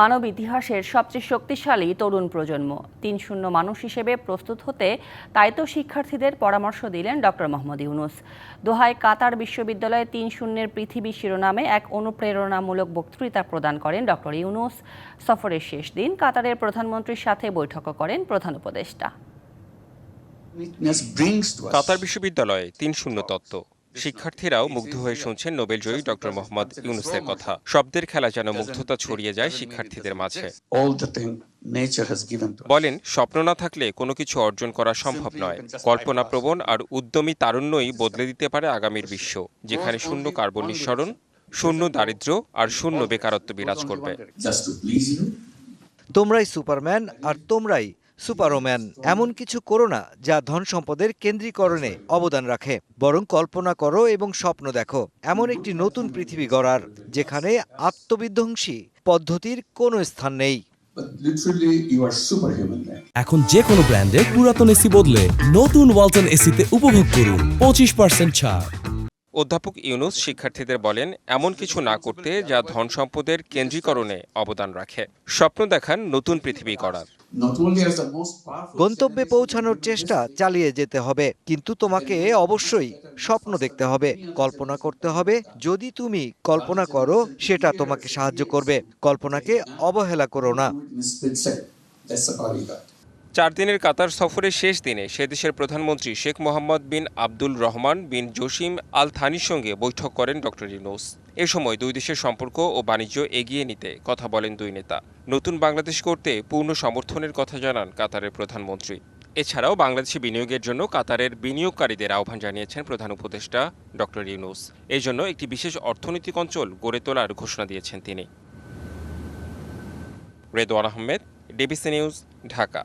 মানব ইতিহাসের সবচেয়ে শক্তিশালী তরুণ প্রজন্ম। তিন শূন্য মানুষ হিসেবে প্রস্তুত হতে তাই তো শিক্ষার্থীদের পরামর্শ দিলেন ডক্টর মোহাম্মদ ইউনুস। দোহায় কাতার বিশ্ববিদ্যালয়ে তিন শূন্যের পৃথিবী শিরোনামে এক অনুপ্রেরণামূলক বক্তৃতা প্রদান করেন ডক্টর ইউনুস। সফরের শেষ দিন কাতারের প্রধানমন্ত্রীর সাথে বৈঠকও করেন প্রধান উপদেষ্টা। কাতার বিশ্ববিদ্যালয়ে তিন শূন্য তত্ত্ব। শিক্ষার্থীরাও মুগ্ধ হয়ে শুনছেন নোবেল জয়ী ডক্টর মোহাম্মদ ইউনুসের কথা। শব্দের খেলা যেন মুগ্ধতা ছড়িয়ে যায় শিক্ষার্থীদের মাঝে. বলেন স্বপ্ন না থাকলে কোনো কিছু অর্জন করা সম্ভব নয়। কল্পনাপ্রবণ আর উদ্যমী তারুণ্যই বদলে দিতে পারে আগামীর বিশ্ব। যেখানে শূন্য কার্বন নিঃসরণ শূন্য দারিদ্র্য আর শূন্য বেকারত্ব বিরাজ করবে. তোমরাই সুপারম্যান আর তোমরাই সুপারোম্যান এমন কিছু করো না যা ধন সম্পদের কেন্দ্রীকরণে অবদান রাখে। বরং কল্পনা করো এবং স্বপ্ন দেখো। এমন একটি নতুন পৃথিবী গড়ার যেখানে আত্মবিধ্বংসী পদ্ধতির কোনো স্থান নেই. এখন যে কোনো ব্র্যান্ডের পুরাতন এসি বদলে নতুন ওয়ালটন এসিতে উপভোগ করুন পঁচিশ পার্সেন্ট ছাড়। অধ্যাপক ইউনুস শিক্ষার্থীদের বলেন এমন কিছু না করতে যা ধন সম্পদের কেন্দ্রীকরণে অবদান রাখে। স্বপ্ন দেখান নতুন পৃথিবী করার গন্তব্যে পৌঁছানোর চেষ্টা চালিয়ে যেতে হবে। কিন্তু তোমাকে অবশ্যই স্বপ্ন দেখতে হবে কল্পনা করতে হবে। যদি তুমি কল্পনা করো সেটা তোমাকে সাহায্য করবে। কল্পনাকে অবহেলা করো না। চার দিনের কাতার সফরের শেষ দিনে সে দেশের প্রধানমন্ত্রী শেখ মোহাম্মদ বিন আব্দুল রহমান বিন জসিম আল থানির সঙ্গে বৈঠক করেন ডক্টর ইউনুস। এ সময় দুই দেশের সম্পর্ক ও বাণিজ্য এগিয়ে নিতে কথা বলেন দুই নেতা। নতুন বাংলাদেশ করতে পূর্ণ সমর্থনের কথা জানান কাতারের প্রধানমন্ত্রী। এছাড়াও বাংলাদেশে বিনিয়োগের জন্য কাতারের বিনিয়োগকারীদের আহ্বান জানিয়েছেন প্রধান উপদেষ্টা ডক্টর ইউনুস। এই জন্য একটি বিশেষ অর্থনৈতিক অঞ্চল গড়ে তোলার ঘোষণা দিয়েছেন তিনি। Redwan Ahmed, DBC news, Dhaka.